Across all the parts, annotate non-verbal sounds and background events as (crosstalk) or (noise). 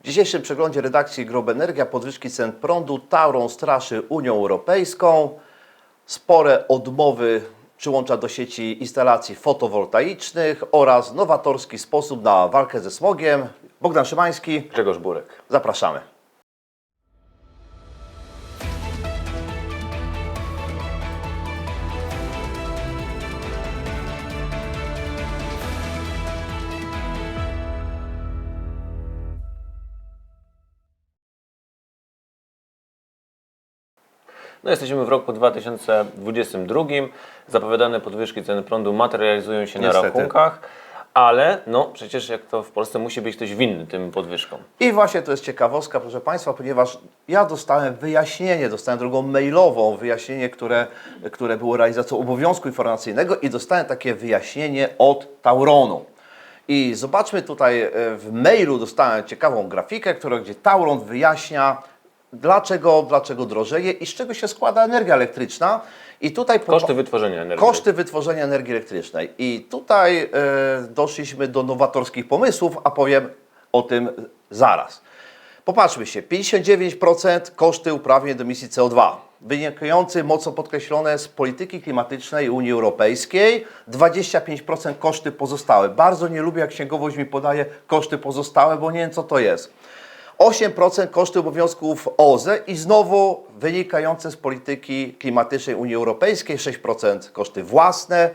W dzisiejszym przeglądzie redakcji Grobenergia podwyżki cen prądu Tauron straszy Unią Europejską. Spore odmowy przyłącza do sieci instalacji fotowoltaicznych oraz nowatorski sposób na walkę ze smogiem. Bogdan Szymański, Grzegorz Burek. zapraszamy. No jesteśmy w roku 2022. Zapowiadane podwyżki cen prądu materializują się Niestety. na rachunkach, ale no przecież jak to w Polsce musi być ktoś winny tym podwyżkom. I właśnie to jest ciekawostka, proszę Państwa, ponieważ ja dostałem wyjaśnienie, dostałem drogą mailową wyjaśnienie, które, które było realizacją obowiązku informacyjnego i dostałem takie wyjaśnienie od Tauronu. I zobaczmy tutaj e, w mailu dostałem ciekawą grafikę, która, gdzie Tauron wyjaśnia, dlaczego, dlaczego drożeje i z czego się składa energia elektryczna. I tutaj Koszty wytworzenia energii. Koszty wytworzenia energii elektrycznej. I tutaj e, doszliśmy do nowatorskich pomysłów, a powiem o tym zaraz. Popatrzmy się, 59% koszty uprawnień do emisji CO2, wynikający mocno podkreślone z polityki klimatycznej Unii Europejskiej, 25% koszty pozostałe. Bardzo nie lubię, jak księgowość mi podaje koszty pozostałe, bo nie wiem, co to jest. 8% koszty obowiązków OZE i znowu wynikające z polityki klimatycznej Unii Europejskiej, 6% koszty własne,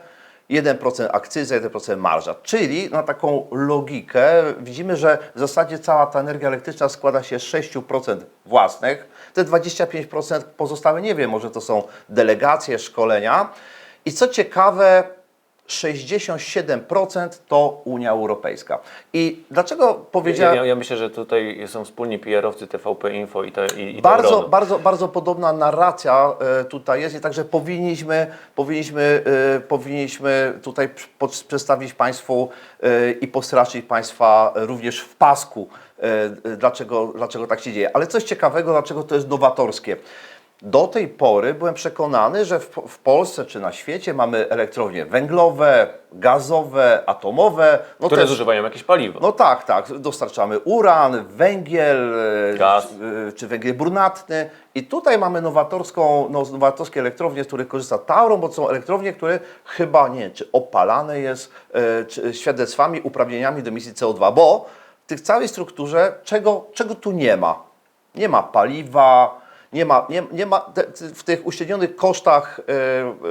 1% akcyza, 1% marża. Czyli na taką logikę widzimy, że w zasadzie cała ta energia elektryczna składa się z 6% własnych, te 25% pozostałe nie wiem, może to są delegacje, szkolenia. I co ciekawe, 67% to Unia Europejska. I dlaczego powiedziałem... ja, ja myślę, że tutaj są wspólni PR-owcy TVP Info i, te, i, i Bardzo, Tauronu. bardzo, bardzo podobna narracja e, tutaj jest i także powinniśmy, powinniśmy, e, powinniśmy tutaj przedstawić Państwu e, i postraszyć Państwa również w pasku, dlaczego, dlaczego tak się dzieje. Ale coś ciekawego, dlaczego to jest nowatorskie. Do tej pory byłem przekonany, że w, w Polsce czy na świecie mamy elektrownie węglowe, gazowe, atomowe. No które też- zużywają jakieś paliwo. no tak, tak. Dostarczamy uran, węgiel, e, Gaz. e, czy węgiel brunatny. I tutaj mamy nowatorską, no, nowatorskie elektrownie, z których korzysta Tauron, bo to są elektrownie, które chyba, nie wiem, czy opalane jest e, czy świadectwami, uprawnieniami do emisji CO2, bo w tych całej strukturze czego, czego tu nie ma? Nie ma paliwa, nie ma, nie, nie ma te, w tych uśrednionych kosztach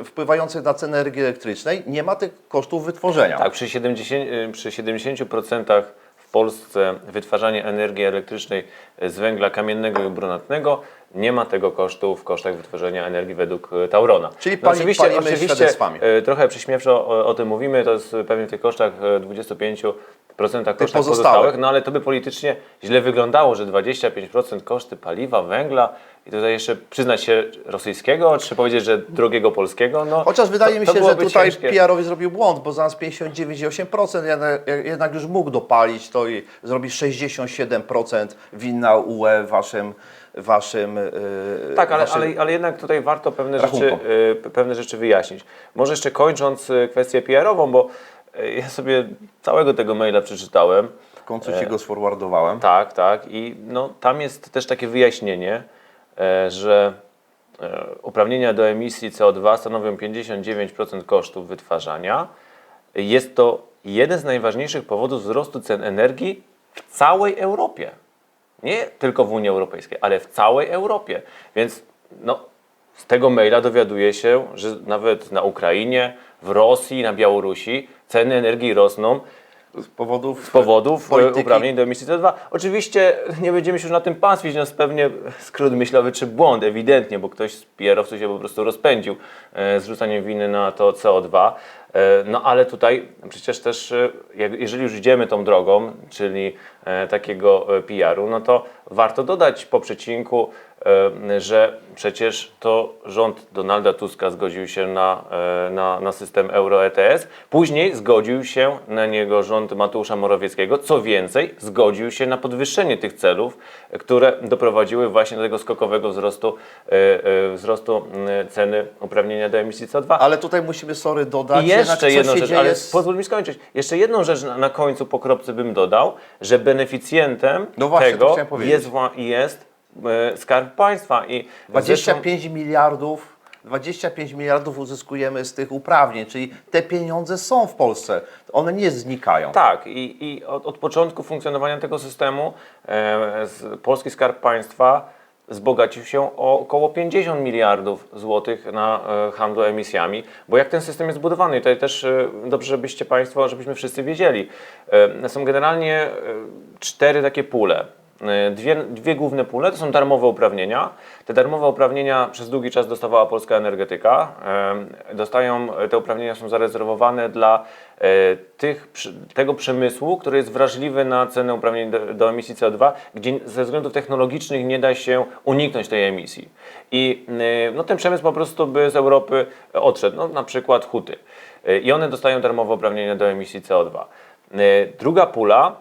e, wpływających na cenę energii elektrycznej, nie ma tych kosztów wytworzenia. Tak, przy 70%, y, przy 70% w Polsce wytwarzanie energii elektrycznej z węgla kamiennego i brunatnego nie ma tego kosztu w kosztach wytworzenia energii według y, Taurona. Czyli pali- oczywiście, palimy oczywiście świadectwami. y, trochę przyśmiewczo o, o tym mówimy, to jest pewnie w tych kosztach y, 25% kosztach pozostałych. pozostałych, no ale to by politycznie źle wyglądało, że 25% koszty paliwa, węgla i tutaj jeszcze przyznać się rosyjskiego, czy powiedzieć, że drogiego polskiego, no Chociaż wydaje to- mi to się, że tutaj ciężkie. PR-owi zrobił błąd, bo zamiast 59,8% jednak, jednak już mógł dopalić to i zrobić 67% winna UE waszym, waszym yy, Tak, ale, waszym... ale, ale jednak tutaj warto pewne rzeczy, rachunkom. y, pewne rzeczy wyjaśnić. Może jeszcze kończąc y, kwestię PR-ową, bo y, ja sobie całego tego maila przeczytałem. W końcu ci go sforwardowałem. Tak, tak. I no, tam jest też takie wyjaśnienie, e, że e, uprawnienia do emisji CO2 stanowią 59% kosztów wytwarzania. Jest to jeden z najważniejszych powodów wzrostu cen energii w całej Europie. Nie tylko w Unii Europejskiej, ale w całej Europie. Więc no, z tego maila dowiaduje się, że nawet na Ukrainie, w Rosji, na Białorusi ceny energii rosną Z powodów, z powodów polityki. e, uprawnień do emisji CO2. Oczywiście nie będziemy się już na tym pastwić, no pewnie skrót myślowy czy błąd, ewidentnie, bo ktoś z PR-owców się po prostu rozpędził e, zrzucaniem winy na to CO2. E, no ale tutaj przecież też, e, jeżeli już idziemy tą drogą, czyli takiego PR-u, no to warto dodać po przecinku że przecież to rząd Donalda Tuska zgodził się na, e, na, na system euro ETS, później zgodził się na niego rząd Mateusza Morawieckiego, co więcej, zgodził się na podwyższenie tych celów, e, które doprowadziły właśnie do tego skokowego wzrostu, e, e, wzrostu ceny uprawnienia do emisji CO2. Ale tutaj musimy, sorry, dodać, I jeszcze co jedną rzecz, ale z... pozwól mi skończyć. Jeszcze jedną rzecz na, na końcu po kropce bym dodał, że beneficjentem No właśnie, tego jest, jest e, Skarb Państwa. I zresztą- 25 miliardów, 25 miliardów uzyskujemy z tych uprawnień, czyli te pieniądze są w Polsce, one nie znikają. Tak, i, i od, od początku funkcjonowania tego systemu e, z, Polski Skarb Państwa wzbogacił się o około 50 miliardów złotych na e, handlu emisjami, bo jak ten system jest zbudowany, i tutaj też e, dobrze, żebyście Państwo, żebyśmy wszyscy wiedzieli, e, są generalnie e, cztery takie pule. E, Dwie, dwie główne pule to są darmowe uprawnienia. Te darmowe uprawnienia przez długi czas dostawała polska energetyka. E, Dostają, te uprawnienia są zarezerwowane dla e, tych, tego przemysłu, który jest wrażliwy na cenę uprawnień do, do emisji CO2, gdzie ze względów technologicznych nie da się uniknąć tej emisji. I no, ten przemysł po prostu by z Europy odszedł, no, na przykład huty. I one dostają darmowe uprawnienia do emisji CO2. E, Druga pula,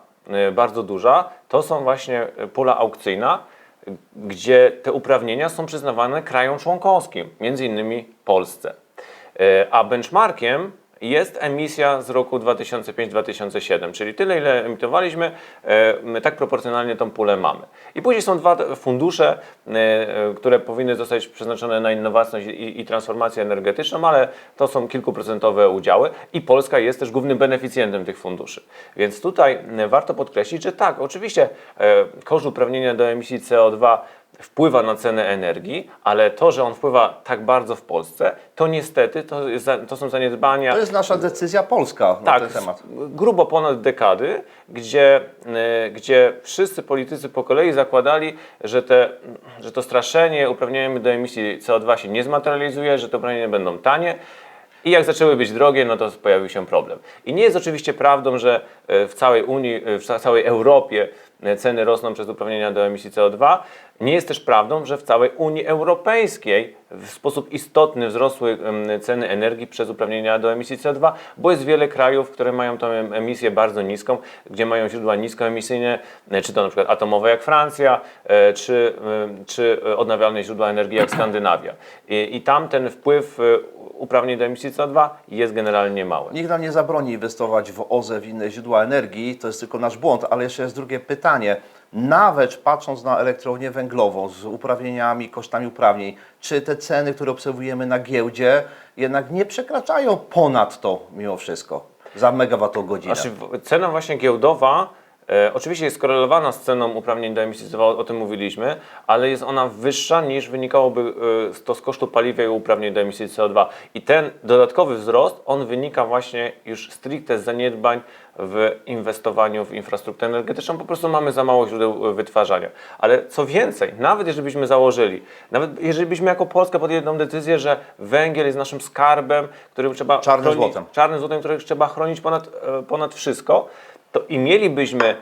bardzo duża, to są właśnie e, pula aukcyjna, gdzie te uprawnienia są przyznawane krajom członkowskim, między innymi Polsce. E, A benchmarkiem jest emisja z roku 2005-2007, czyli tyle, ile emitowaliśmy, e, tak proporcjonalnie tą pulę mamy. I później są dwa fundusze, e, które powinny zostać przeznaczone na innowację i, i transformację energetyczną, ale to są kilkuprocentowe udziały i Polska jest też głównym beneficjentem tych funduszy. Więc tutaj warto podkreślić, że tak, oczywiście e, koszt uprawnienia do emisji CO2 wpływa na cenę energii, ale to, że on wpływa tak bardzo w Polsce, to niestety to, jest, to są zaniedbania To jest nasza decyzja polska na tak, ten temat. grubo ponad dekady, gdzie, e, gdzie wszyscy politycy po kolei zakładali, że, te, że to straszenie uprawnieniami do emisji CO2 się nie zmaterializuje, że te uprawnienia będą tanie. I jak zaczęły być drogie, no to pojawił się problem. I nie jest oczywiście prawdą, że e, w całej Unii, e, w ca- całej Europie ceny rosną przez uprawnienia do emisji CO2. Nie jest też prawdą, że w całej Unii Europejskiej w sposób istotny wzrosły ceny energii przez uprawnienia do emisji CO2, bo jest wiele krajów, które mają tą em- emisję bardzo niską, gdzie mają źródła niskoemisyjne, e, czy to na przykład atomowe jak Francja, e, czy, em, czy e, odnawialne źródła energii jak Skandynawia. I, I tam ten wpływ e, uprawnień do emisji CO2 jest generalnie mały. Nikt nam nie zabroni inwestować w OZE, w inne źródła energii, to jest tylko nasz błąd, ale jeszcze jest drugie pytanie. Nawet patrząc na elektrownię węglową z uprawnieniami, kosztami uprawnień, czy te ceny, które obserwujemy na giełdzie, jednak nie przekraczają ponad to mimo wszystko za megawattogodzinę? Znaczy, cena właśnie giełdowa e, oczywiście jest skorelowana z ceną uprawnień do emisji CO2, o tym mówiliśmy, ale jest ona wyższa niż wynikałoby e, to z kosztu paliwa i uprawnień do emisji CO2. I ten dodatkowy wzrost, on wynika właśnie już stricte z zaniedbań w inwestowaniu w infrastrukturę energetyczną. Po prostu mamy za mało źródeł e, wytwarzania. Ale co więcej, nawet jeżeli byśmy założyli, nawet jeżeli byśmy jako Polska podjęli jedną decyzję, że węgiel jest naszym skarbem, który trzeba Czarnym chronić, złotem. czarnym złotem, które trzeba chronić ponad, ponad wszystko, to i mielibyśmy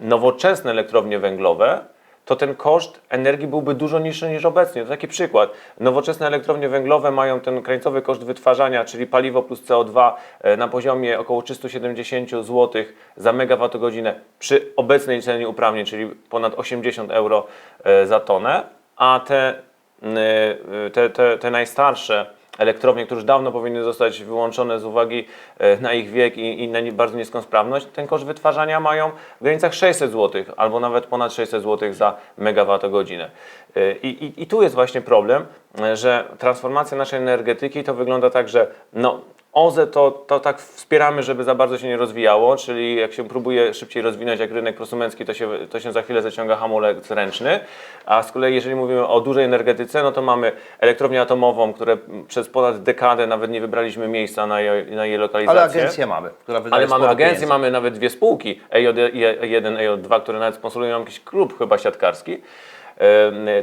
nowoczesne elektrownie węglowe, to ten koszt energii byłby dużo niższy niż obecnie. To taki przykład. Nowoczesne elektrownie węglowe mają ten krańcowy koszt wytwarzania, czyli paliwo plus CO2 e, na poziomie około 370 zł za megawattogodzinę przy obecnej cenie uprawnień, czyli ponad 80 euro e, za tonę, a te, e, te, te, te najstarsze elektrownie, które już dawno powinny zostać wyłączone z uwagi e, na ich wiek i, na bardzo niską sprawność, ten koszt wytwarzania mają w granicach 600 zł albo nawet ponad 600 zł za megawattogodzinę. E, I, i, I tu jest właśnie problem, e, że transformacja naszej energetyki to wygląda tak, że no, OZE to, to tak wspieramy, żeby za bardzo się nie rozwijało, czyli jak się próbuje szybciej rozwinąć jak rynek prosumencki, to się, to się za chwilę zaciąga hamulec ręczny, a z kolei jeżeli mówimy o dużej energetyce, no to mamy elektrownię atomową, które przez ponad dekadę nawet nie wybraliśmy miejsca na jej, na jej lokalizację. Ale agencję mamy, która wydaje Ale mamy agencję, pieniędzy. mamy nawet dwie spółki, E EJ1, EJ2, które nawet sponsolują jakiś klub chyba siatkarski.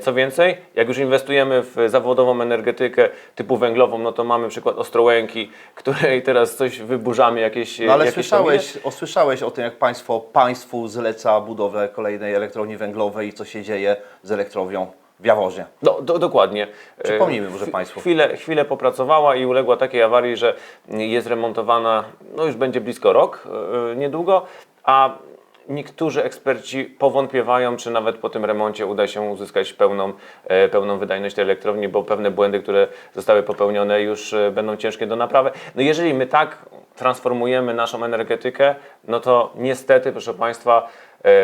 Co więcej, jak już inwestujemy w zawodową energetykę typu węglową, no to mamy przykład Ostrołęki, której teraz coś wyburzamy, jakieś No ale jakieś słyszałeś, o, słyszałeś o tym, jak państwo państwu zleca budowę kolejnej elektrowni węglowej i co się dzieje z elektrownią w Jaworze. Do, do, dokładnie. Przypomnijmy E, może państwu. Chwilę, chwilę popracowała i uległa takiej awarii, że jest remontowana, no już będzie blisko rok e, niedługo, a niektórzy eksperci powątpiewają, czy nawet po tym remoncie uda się uzyskać pełną, e, pełną wydajność tej elektrowni, bo pewne błędy, które zostały popełnione już e, będą ciężkie do naprawy. No jeżeli my tak transformujemy naszą energetykę, no to niestety, proszę Państwa,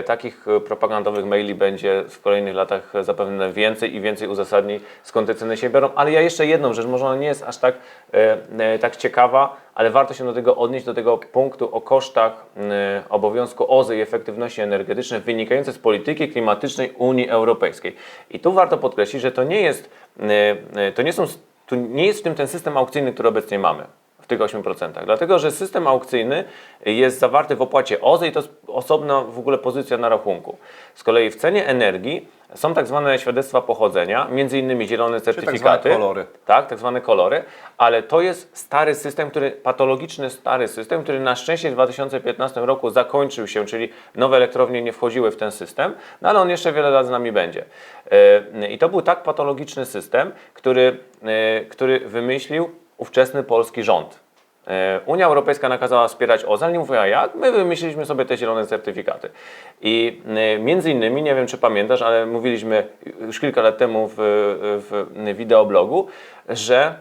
Takich e, propagandowych maili będzie w kolejnych latach e, zapewne więcej i więcej uzasadnień, skąd te ceny się biorą. Ale ja jeszcze jedną rzecz, może ona nie jest aż tak, e, e, tak ciekawa, ale warto się do tego odnieść, do tego punktu o kosztach e, obowiązku OZE i efektywności energetycznej wynikające z polityki klimatycznej Unii Europejskiej. I tu warto podkreślić, że to nie jest, e, e, to nie są, tu nie jest w tym ten system aukcyjny, który obecnie mamy w tych 8%. Dlatego, że system aukcyjny jest zawarty w opłacie OZE i to jest osobna w ogóle pozycja na rachunku. Z kolei w cenie energii są tak zwane świadectwa pochodzenia, między innymi zielone certyfikaty. zwane kolory. Tak, tak zwane kolory, ale to jest stary system, który, patologiczny stary system, który na szczęście w 2015 roku zakończył się, czyli nowe elektrownie nie wchodziły w ten system, no ale on jeszcze wiele lat z nami będzie. E, I to był tak patologiczny system, który, e, który wymyślił ówczesny polski rząd. E, Unia Europejska nakazała wspierać OZE, ale nie mówiła jak, my wymyśliliśmy sobie te zielone certyfikaty. I e, między innymi, nie wiem czy pamiętasz, ale mówiliśmy już kilka lat temu w, w wideoblogu, że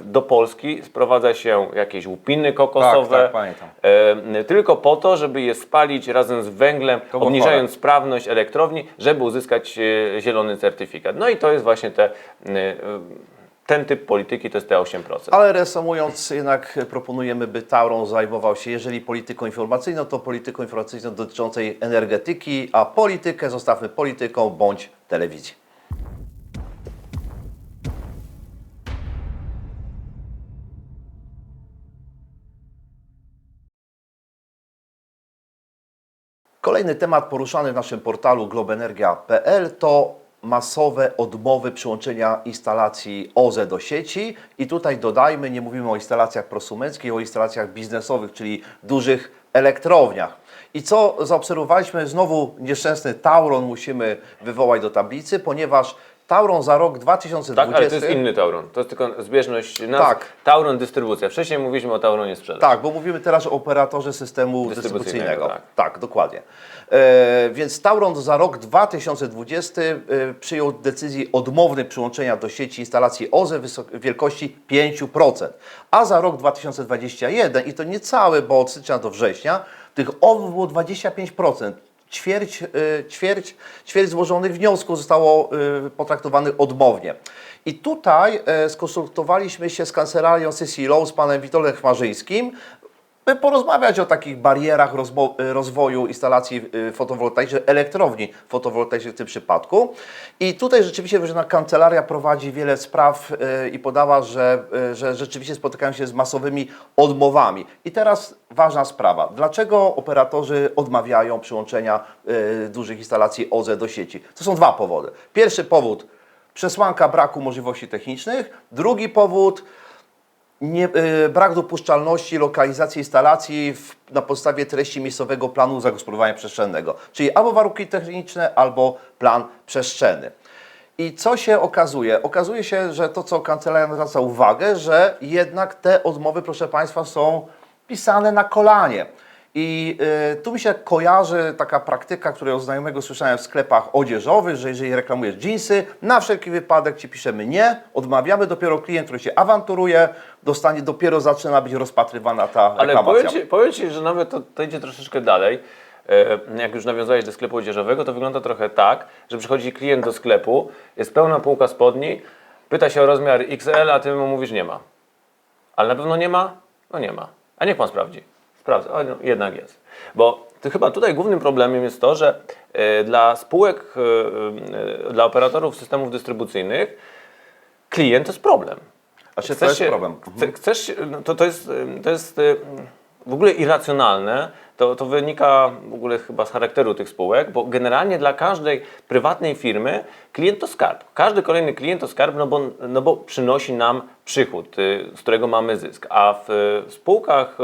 do Polski sprowadza się jakieś łupiny kokosowe, Tak, tak, e, tylko po to, żeby je spalić razem z węglem, obniżając sprawność elektrowni, żeby uzyskać zielony certyfikat. No i to jest właśnie te, ten typ polityki, to jest te 8%. Ale reasumując, jednak proponujemy, by Tauron zajmował się, jeżeli polityką informacyjną, to polityką informacyjną dotyczącej energetyki, a politykę zostawmy polityką bądź telewizji. Kolejny temat poruszany w naszym portalu globenergia.pl to masowe odmowy przyłączenia instalacji OZE do sieci. I tutaj dodajmy, nie mówimy o instalacjach prosumenckich, o instalacjach biznesowych, czyli dużych elektrowniach. I co zaobserwowaliśmy? Znowu nieszczęsny Tauron musimy wywołać do tablicy, ponieważ Tauron za rok 2020... Tak, ale to jest inny Tauron. To jest tylko zbieżność nazw. Tak. Tauron dystrybucja. Wcześniej mówiliśmy o Tauronie sprzedaż. Tak, bo mówimy teraz o operatorze systemu Dystrybucyjnego, dystrybucyjnego. tak. Tak, dokładnie. E, więc Tauron za rok 2020 e, przyjął decyzję odmownej przyłączenia do sieci instalacji OZE wielkości 5%, a za rok 2021 i to niecały, bo od stycznia do września tych odmów było 25%. Ćwierć, e, ćwierć, ćwierć złożonych wniosków zostało potraktowanych odmownie. I tutaj skonsultowaliśmy się z kancelarią Low, z panem Witoldem Chmarzyńskim, by porozmawiać o takich barierach rozmo- rozwoju instalacji y, fotowoltaicznych, elektrowni fotowoltaicznych w tym przypadku. I tutaj rzeczywiście wyżna kancelaria prowadzi wiele spraw y, i podała, że, y, że rzeczywiście spotykają się z masowymi odmowami. I teraz ważna sprawa. Dlaczego operatorzy odmawiają przyłączenia y, dużych instalacji OZE do sieci? To są dwa powody. Pierwszy powód przesłanka braku możliwości technicznych. Drugi powód nie, y, brak dopuszczalności lokalizacji instalacji w, na podstawie treści miejscowego planu zagospodarowania przestrzennego, czyli albo warunki techniczne, albo plan przestrzenny. I co się okazuje? Okazuje się, że to, co kancelaria zwraca uwagę, że jednak te odmowy, proszę Państwa, są pisane na kolanie. I y, tu mi się kojarzy taka praktyka, której od znajomego słyszałem w sklepach odzieżowych, że jeżeli reklamujesz jeansy, na wszelki wypadek Ci piszemy nie, odmawiamy, dopiero klient, który się awanturuje, dostanie, dopiero zaczyna być rozpatrywana ta Ale powiem ci, że nawet to, to idzie troszeczkę dalej. E, Jak już nawiązałeś do sklepu odzieżowego, to wygląda trochę tak, że przychodzi klient do sklepu, jest pełna półka spodni, pyta się o rozmiar XL, a ty mu mówisz nie ma. Ale na pewno nie ma? No nie ma. A niech pan sprawdzi. Sprawdza. O, no, jednak jest. Bo to chyba tutaj głównym problemem jest to, że e, dla spółek, e, dla operatorów systemów dystrybucyjnych klient to jest problem. Znaczy, to jest problem. Chce, chcesz, się- no to, to jest, ym, to jest ym, w ogóle irracjonalne. To, to wynika w ogóle chyba z charakteru tych spółek, bo generalnie dla każdej prywatnej firmy klient to skarb. Każdy kolejny klient to skarb, no bo, no bo przynosi nam przychód, y, z którego mamy zysk. A w y, spółkach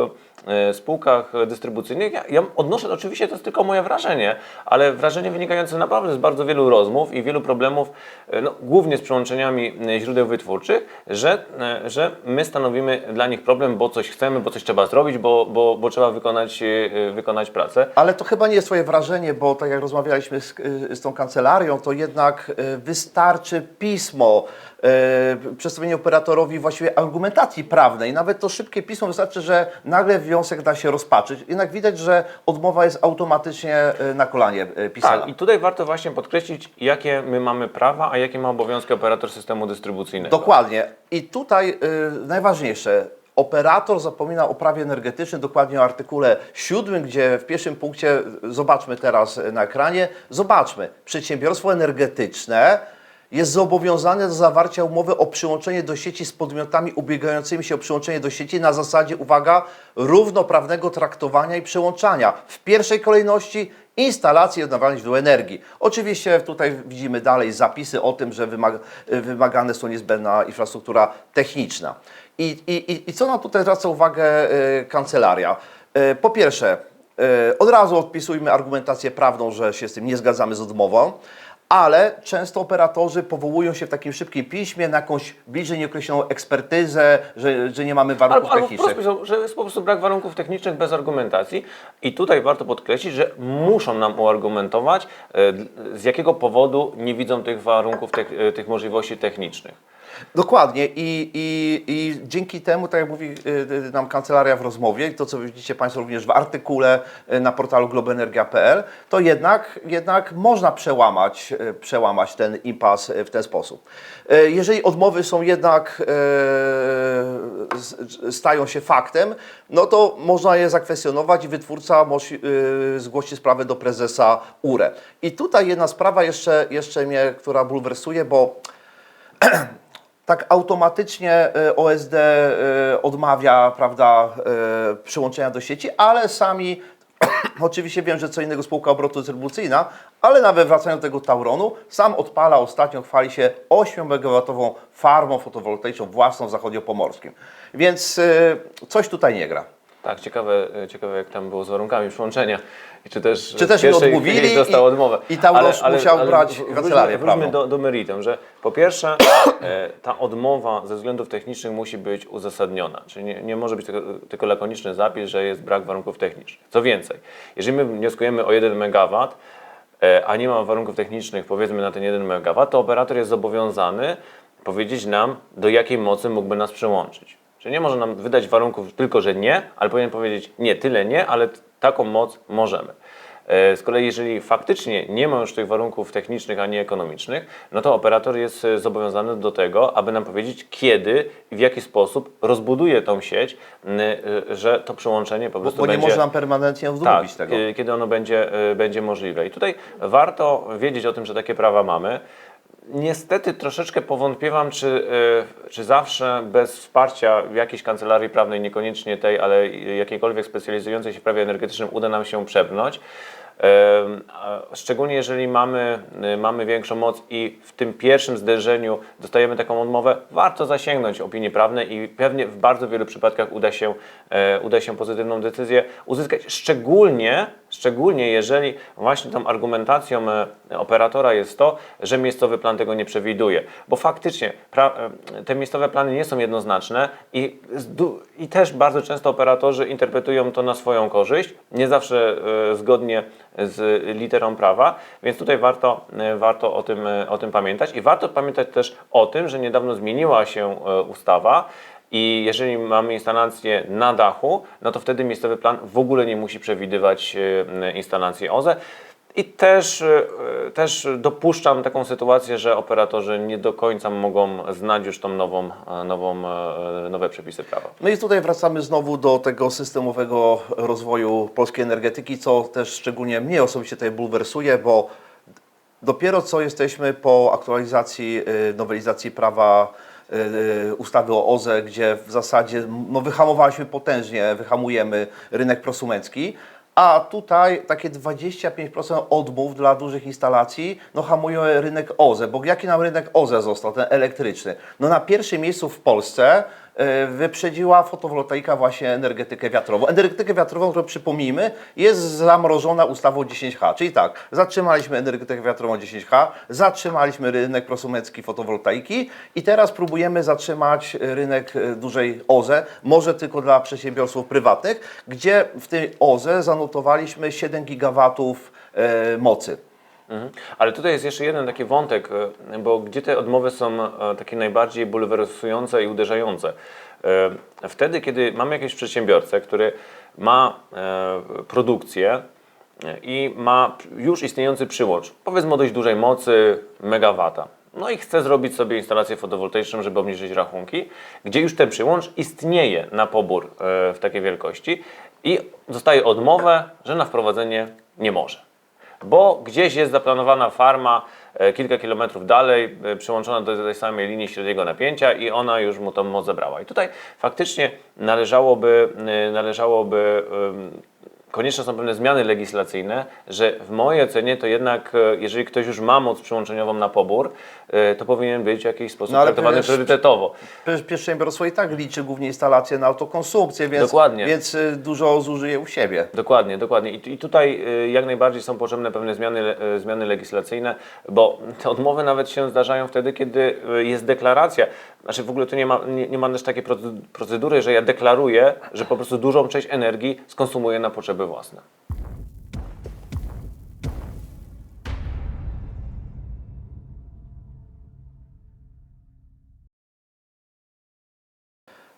spółkach dystrybucyjnych, ja, ja odnoszę, oczywiście to jest tylko moje wrażenie, ale wrażenie wynikające naprawdę z bardzo wielu rozmów i wielu problemów, e, no, głównie z przełączeniami e, źródeł wytwórczych, że, e, że my stanowimy dla nich problem, bo coś chcemy, bo coś trzeba zrobić, bo, bo, bo trzeba wykonać, e, wykonać pracę. Ale to chyba nie jest Twoje wrażenie, bo tak jak rozmawialiśmy z, z tą kancelarią, to jednak wystarczy pismo, przedstawienie operatorowi właściwie argumentacji prawnej. Nawet to szybkie pismo wystarczy, że nagle wniosek da się rozpatrzyć. Jednak widać, że odmowa jest automatycznie y, na kolanie y, pisana. Tak, i tutaj warto właśnie podkreślić, jakie my mamy prawa, a jakie ma obowiązki operator systemu dystrybucyjnego. Dokładnie. I tutaj y, najważniejsze. Operator zapomina o prawie energetycznym, dokładnie o artykule 7, gdzie w pierwszym punkcie, zobaczmy teraz na ekranie, zobaczmy, przedsiębiorstwo energetyczne jest zobowiązane do zawarcia umowy o przyłączenie do sieci z podmiotami ubiegającymi się o przyłączenie do sieci na zasadzie, uwaga, równoprawnego traktowania i przyłączania. W pierwszej kolejności instalacji odnawialnych źródeł energii. Oczywiście tutaj widzimy dalej zapisy o tym, że wymaga, wymagane są niezbędna infrastruktura techniczna. I, i, i- co nam tutaj zwraca uwagę y, kancelaria? Y, po pierwsze, y, od razu odpisujmy argumentację prawną, że się z tym nie zgadzamy z odmową, ale często operatorzy powołują się w takim szybkim piśmie na jakąś bliżej nieokreśloną ekspertyzę, że, że nie mamy warunków Albo, albo technicznych. wprost piszą, że jest po prostu brak warunków technicznych bez argumentacji i tutaj warto podkreślić, że muszą nam uargumentować, e, z jakiego powodu nie widzą tych warunków, tych, e, tych możliwości technicznych. Dokładnie I, i, i dzięki temu, tak jak mówi y, y, nam kancelaria w rozmowie to, co widzicie Państwo również w artykule y, na portalu globenergia.pl, to jednak, jednak można przełamać, przełamać ten impas w ten sposób. Jeżeli odmowy są jednak, stają się faktem, no to można je zakwestionować i wytwórca musi zgłosić sprawę do prezesa URE. I tutaj jedna sprawa jeszcze, jeszcze mnie, która bulwersuje, bo (clears throat) tak automatycznie e, OSD e, odmawia prawda, e, przyłączenia do sieci, ale sami, (clears throat) oczywiście wiem, że co innego spółka obrotu dystrybucyjna, ale nawet wracając do tego Tauronu, sam odpala ostatnio, chwali się 8 MW farmą fotowoltaiczną własną w zachodniopomorskim. Więc coś tutaj nie gra. Tak, ciekawe, ciekawe jak tam było z warunkami przyłączenia i czy też, Czy też pierwszej odmówili dostał i- odmowę. i Taurosz musiał brać wróćmy- kancelarię Wróćmy prawną. do, do meritum, że po pierwsze e, ta odmowa ze względów technicznych musi być uzasadniona, czyli nie, nie może być tylko, tylko lakoniczny zapis, że jest brak warunków technicznych. Co więcej, jeżeli my wnioskujemy o 1 MW, e, a nie ma warunków technicznych powiedzmy na ten 1 MW, to operator jest zobowiązany powiedzieć nam, do jakiej mocy mógłby nas przełączyć. Czyli nie może nam wydać warunków tylko, że nie, ale powinien powiedzieć nie, tyle nie, ale taką moc możemy. E, Z kolei, jeżeli faktycznie nie ma już tych warunków technicznych ani ekonomicznych, no to operator jest e, zobowiązany do tego, aby nam powiedzieć, kiedy i w jaki sposób rozbuduje tą sieć, e, że to przyłączenie po Bo, prostu bo nie będzie... można permanentnie Tak, odmówić tego. kiedy ono będzie, będzie możliwe. I tutaj warto wiedzieć o tym, że takie prawa mamy. Niestety troszeczkę powątpiewam, czy, y, czy zawsze bez wsparcia jakiejś kancelarii prawnej, niekoniecznie tej, ale jakiejkolwiek specjalizującej się w prawie energetycznym uda nam się przebrnąć. Szczególnie jeżeli mamy, y, mamy większą moc i w tym pierwszym zderzeniu dostajemy taką odmowę, warto zasięgnąć opinii prawnej i pewnie w bardzo wielu przypadkach uda się, e, uda się pozytywną decyzję uzyskać. Szczególnie, szczególnie jeżeli właśnie tą argumentacją e, operatora jest to, że miejscowy plan tego nie przewiduje. Bo faktycznie e, te miejscowe plany nie są jednoznaczne i, i też bardzo często operatorzy interpretują to na swoją korzyść, nie zawsze zgodnie z literą prawa, więc tutaj warto, e, warto o, tym, e, o tym pamiętać i warto pamiętać też o tym, że niedawno zmieniła się e, ustawa i jeżeli mamy instalację na dachu, no to wtedy miejscowy plan w ogóle nie musi przewidywać instalacji OZE. I też, e, też dopuszczam taką sytuację, że operatorzy nie do końca mogą znać już tą nową, e, nową, e, nowe przepisy prawa. No i tutaj wracamy znowu do tego systemowego rozwoju polskiej energetyki, co też szczególnie mnie osobiście tutaj bulwersuje, bo dopiero co jesteśmy po aktualizacji, nowelizacji prawa ustawy o OZE, gdzie w zasadzie no, wyhamowaliśmy potężnie, wyhamujemy rynek prosumencki, a tutaj takie 25% odmów dla dużych instalacji no, hamuje rynek OZE, bo jaki nam rynek OZE został, ten elektryczny? No na pierwszym miejscu w Polsce wyprzedziła fotowoltaika właśnie energetykę wiatrową. Energetykę wiatrową, którą przypomnijmy, jest zamrożona ustawą 10H. Czyli tak, zatrzymaliśmy energetykę wiatrową 10H, zatrzymaliśmy rynek prosumencki fotowoltaiki i teraz próbujemy zatrzymać rynek e, dużej OZE, może tylko dla przedsiębiorców prywatnych, gdzie w tej OZE zanotowaliśmy 7 gigawatów e, mocy. Mhm. Ale tutaj jest jeszcze jeden taki wątek, e, bo gdzie te odmowy są e, takie najbardziej bulwersujące i uderzające? E, Wtedy, kiedy mamy jakiegoś przedsiębiorcę, który ma produkcję i ma już istniejący przyłącz, powiedzmy o dość dużej mocy, megawata. No i chce zrobić sobie instalację fotowoltaiczną, żeby obniżyć rachunki, gdzie już ten przyłącz istnieje na pobór w takiej wielkości i dostaje odmowę, że na wprowadzenie nie może bo gdzieś jest zaplanowana farma e, kilka kilometrów dalej, e, przyłączona do tej samej linii średniego napięcia i ona już mu tą moc zabrała. I tutaj faktycznie należałoby, należałoby konieczne są pewne zmiany legislacyjne, że w mojej ocenie to jednak, e, jeżeli ktoś już ma moc przyłączeniową na pobór, e, to powinien być w jakiś sposób No traktowany przecież- priorytetowo. Przecież Przedsiębiorstwo i tak liczy głównie instalacje na autokonsumpcję, więc, Dokładnie. więc y, dużo zużyje u siebie. Dokładnie, dokładnie. I, I tutaj jak najbardziej są potrzebne pewne zmiany, zmiany legislacyjne, bo te odmowy nawet się zdarzają wtedy, kiedy jest deklaracja. Znaczy w ogóle tu nie ma, nie, nie ma też takiej proce- procedury, że ja deklaruję, że po prostu dużą część energii skonsumuję na potrzeby własne.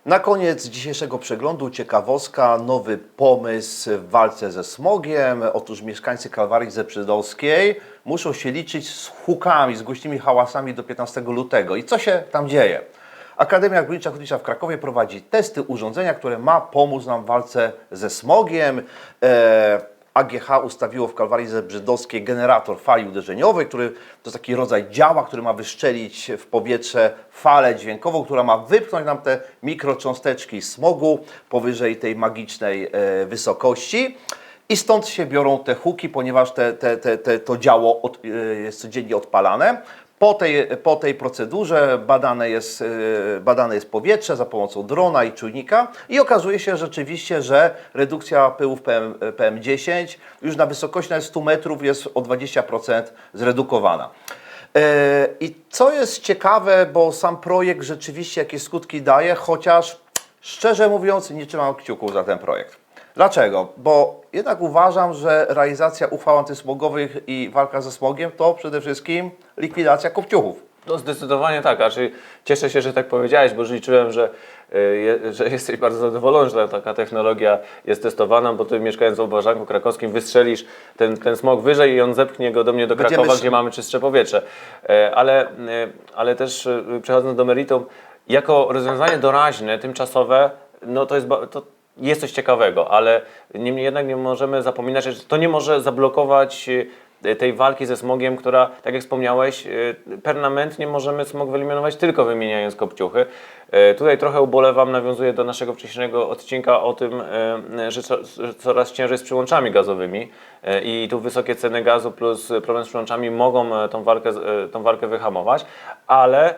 Na koniec dzisiejszego przeglądu ciekawostka, nowy pomysł w walce ze smogiem. Otóż mieszkańcy Kalwarii Zeprzydowskiej muszą się liczyć z hukami, z głośnymi hałasami do 15 lutego. I co się tam dzieje? Akademia Górnicza Hutnicza w Krakowie prowadzi testy urządzenia, które ma pomóc nam w walce ze smogiem. E, AGH ustawiło w Kalwarii Zebrzydowskiej generator fali uderzeniowej, który to jest taki rodzaj działa, który ma wyszczelić w powietrze falę dźwiękową, która ma wypchnąć nam te mikrocząsteczki smogu powyżej tej magicznej e, wysokości. I stąd się biorą te huki, ponieważ te, te, te, te, to działo od, e, jest codziennie odpalane. Po tej, po tej procedurze badane jest, e, badane jest powietrze za pomocą drona i czujnika i okazuje się rzeczywiście, że redukcja pyłów PM, PM10 już na wysokości nawet 100 metrów jest o 20% zredukowana. E, I co jest ciekawe, bo sam projekt rzeczywiście jakieś skutki daje, chociaż szczerze mówiąc nie trzymam kciuków za ten projekt. Dlaczego? Bo jednak uważam, że realizacja uchwał antysmogowych i walka ze smogiem to przede wszystkim likwidacja kopciuchów. No zdecydowanie tak, a czy cieszę się, że tak powiedziałeś, bo liczyłem, że, y, je, że (laughs) jesteś bardzo zadowolony, że taka technologia jest testowana, bo ty mieszkając w Obwarzanku Krakowskim wystrzelisz ten, ten smog wyżej i on zepchnie go do mnie do Będziemy Krakowa, sz- gdzie mamy czystsze powietrze. E, Ale, e, ale też e, przechodząc do meritum, jako rozwiązanie doraźne, tymczasowe, no to jest, to jest coś ciekawego, ale niemniej jednak nie możemy zapominać, że to nie może zablokować e, tej walki ze smogiem, która, tak jak wspomniałeś, e, permanentnie możemy smog wyeliminować tylko wymieniając kopciuchy. E, Tutaj trochę ubolewam, nawiązuję do naszego wcześniejszego odcinka o tym, że co- że coraz ciężej z przyłączami gazowymi i tu wysokie ceny gazu plus problem z przyłączami mogą tą walkę, tą walkę wyhamować, ale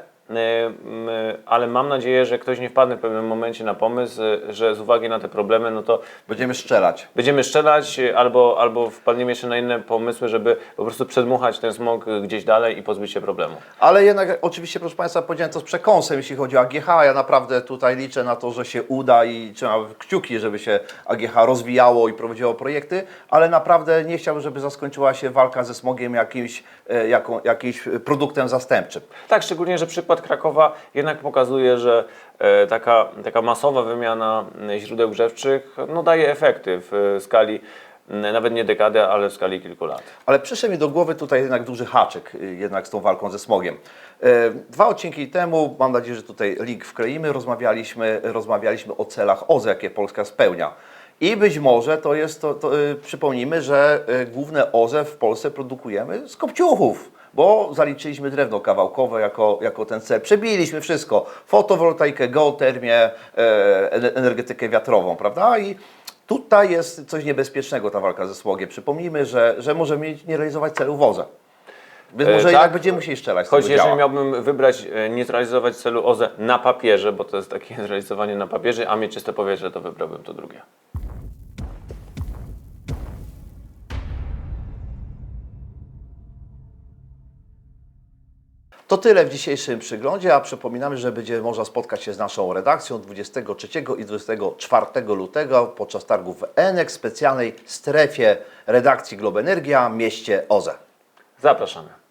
ale mam nadzieję, że ktoś nie wpadnie w pewnym momencie na pomysł, że z uwagi na te problemy, no to Będziemy strzelać. będziemy strzelać e, albo, albo wpadniemy jeszcze na inne pomysły, żeby po prostu przedmuchać ten smog gdzieś dalej i pozbyć się problemu. Ale jednak oczywiście, proszę Państwa, powiedziałem to z przekąsem, jeśli chodzi o AGH. Ja naprawdę tutaj liczę na to, że się uda i trzymam kciuki, żeby się AGH rozwijało i prowadziło projekty, ale naprawdę nie chciałbym, żeby zaskończyła się walka ze smogiem jakimś, e, jaką, jakimś produktem zastępczym. Tak, szczególnie, że przykład Krakowa jednak pokazuje, że e, taka, taka masowa wymiana źródeł grzewczych no, daje efekty w e, skali nawet nie dekady, ale w skali kilku lat. Ale przyszedł mi do głowy tutaj jednak duży haczyk y, jednak z tą walką ze smogiem. E, Dwa odcinki temu, mam nadzieję, że tutaj link wkleimy, rozmawialiśmy, rozmawialiśmy o celach OZE, jakie Polska spełnia. I być może to jest, to, to y, przypomnijmy, że y, główne OZE w Polsce produkujemy z kopciuchów, bo zaliczyliśmy drewno kawałkowe jako, jako ten cel. Przebiliśmy wszystko, fotowoltaikę, geotermię, e, ener- energetykę wiatrową, prawda? I Tutaj jest coś niebezpiecznego, ta walka ze smogiem. Przypomnijmy, że, że możemy nie realizować celu WOZE. Więc E, może tak. jednak będziemy musieli strzelać Choć jeżeli działa. miałbym wybrać e, nie zrealizować celu OZE na papierze, bo to jest takie (laughs) zrealizowanie na papierze, a mieć czyste powietrze, to wybrałbym to drugie. To tyle w dzisiejszym przyglądzie, a przypominamy, że będzie można spotkać się z naszą redakcją 23 i 24 lutego podczas targów ENEK w specjalnej strefie redakcji Globenergia w mieście OZE. Zapraszamy.